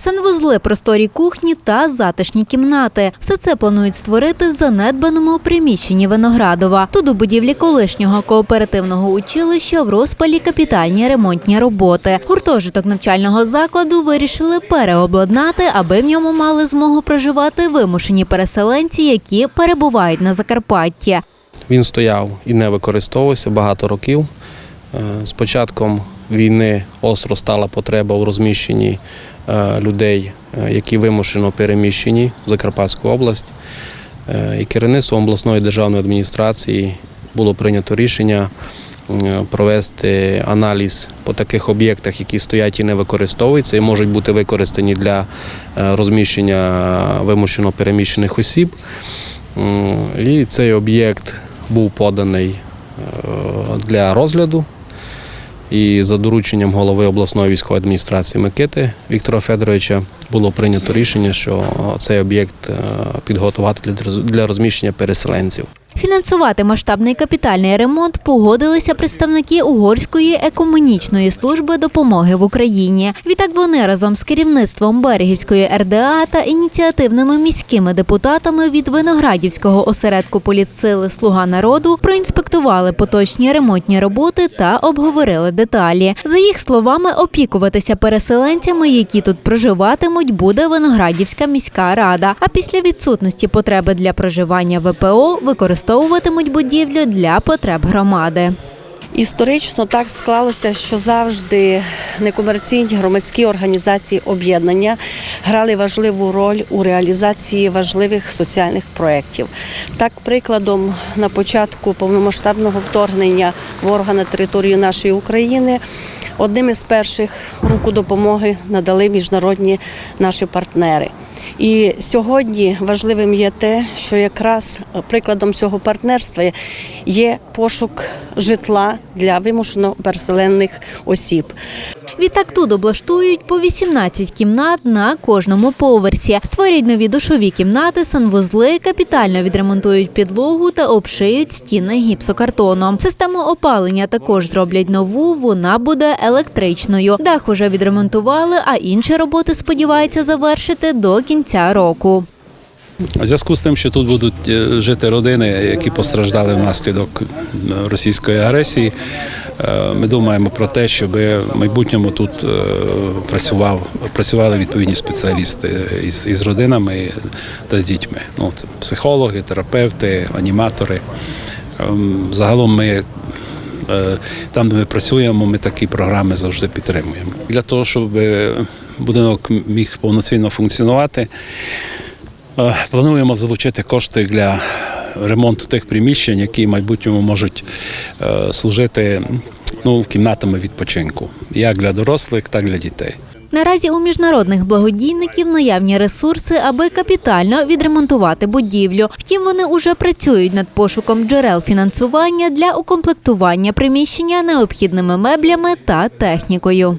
Санвузли, просторі кухні та затишні кімнати. Все це планують створити в занедбаному приміщенні Виноградова. Тут у будівлі колишнього кооперативного училища в розпалі капітальні ремонтні роботи. Гуртожиток навчального закладу вирішили переобладнати, аби в ньому мали змогу проживати вимушені переселенці, які перебувають на Закарпатті. Він стояв і не використовувався багато років. Е, З початком війни остро стала потреба у розміщенні людей, е, які вимушено переміщені в Закарпатську область. Е, І керівництвом обласної державної адміністрації було прийнято рішення е, провести аналіз по таких об'єктах, які стоять і не використовуються, і можуть бути використані для е, розміщення вимушено переміщених осіб. І цей об'єкт був поданий е, для розгляду. І за дорученням голови обласної військової адміністрації Микити Віктора Федоровича було прийнято рішення, що цей об'єкт е, підготувати для розміщення переселенців. Фінансувати масштабний капітальний ремонт погодилися представники Угорської екомунічної служби допомоги в Україні. Відтак вони разом з керівництвом Берегівської РДА та ініціативними міськими депутатами від Виноградівського осередку політсили Слуга народу проінспектували поточні ремонтні роботи та обговорили деталі. За їх словами, опікуватися переселенцями, які тут проживатимуть, буде Виноградівська міська рада. А після відсутності потреби для проживання ВПО використовуватимуть будівлю для потреб громади. Історично так склалося, що завжди некомерційні громадські організації об'єднання грали важливу роль у реалізації важливих соціальних проєктів. Так, прикладом, на початку повномасштабного вторгнення ворога на територію нашої України одним із перших руку допомоги надали міжнародні наші партнери. І сьогодні важливим є те, що якраз прикладом цього партнерства є пошук житла для вимушено переселених осіб. Відтак тут облаштують по 18 кімнат на кожному поверсі. Створять нові душові кімнати, санвузли, капітально відремонтують підлогу та обшиють стіни гіпсокартоном. Систему опалення також зроблять нову. Вона буде електричною. Дах уже відремонтували, а інші роботи сподіваються завершити до кінця року. У зв'язку з тим, що тут будуть е, жити родини, які постраждали внаслідок е, російської агресії, е, ми думаємо про те, щоб в майбутньому тут працював, працювали відповідні спеціалісти із, із родинами та з дітьми. Ну, це психологи, терапевти, аніматори. Ем, Загалом ми там, де ми працюємо, ми такі програми завжди підтримуємо. Для того, щоб будинок міг повноцінно функціонувати. Е, Плануємо залучити кошти для ремонту тих приміщень, які в майбутньому можуть е, служити ну, кімнатами відпочинку, як для дорослих, так і для дітей. Наразі у міжнародних благодійників наявні ресурси, аби капітально відремонтувати будівлю. Втім, вони уже працюють над пошуком джерел фінансування для укомплектування приміщення необхідними меблями та технікою.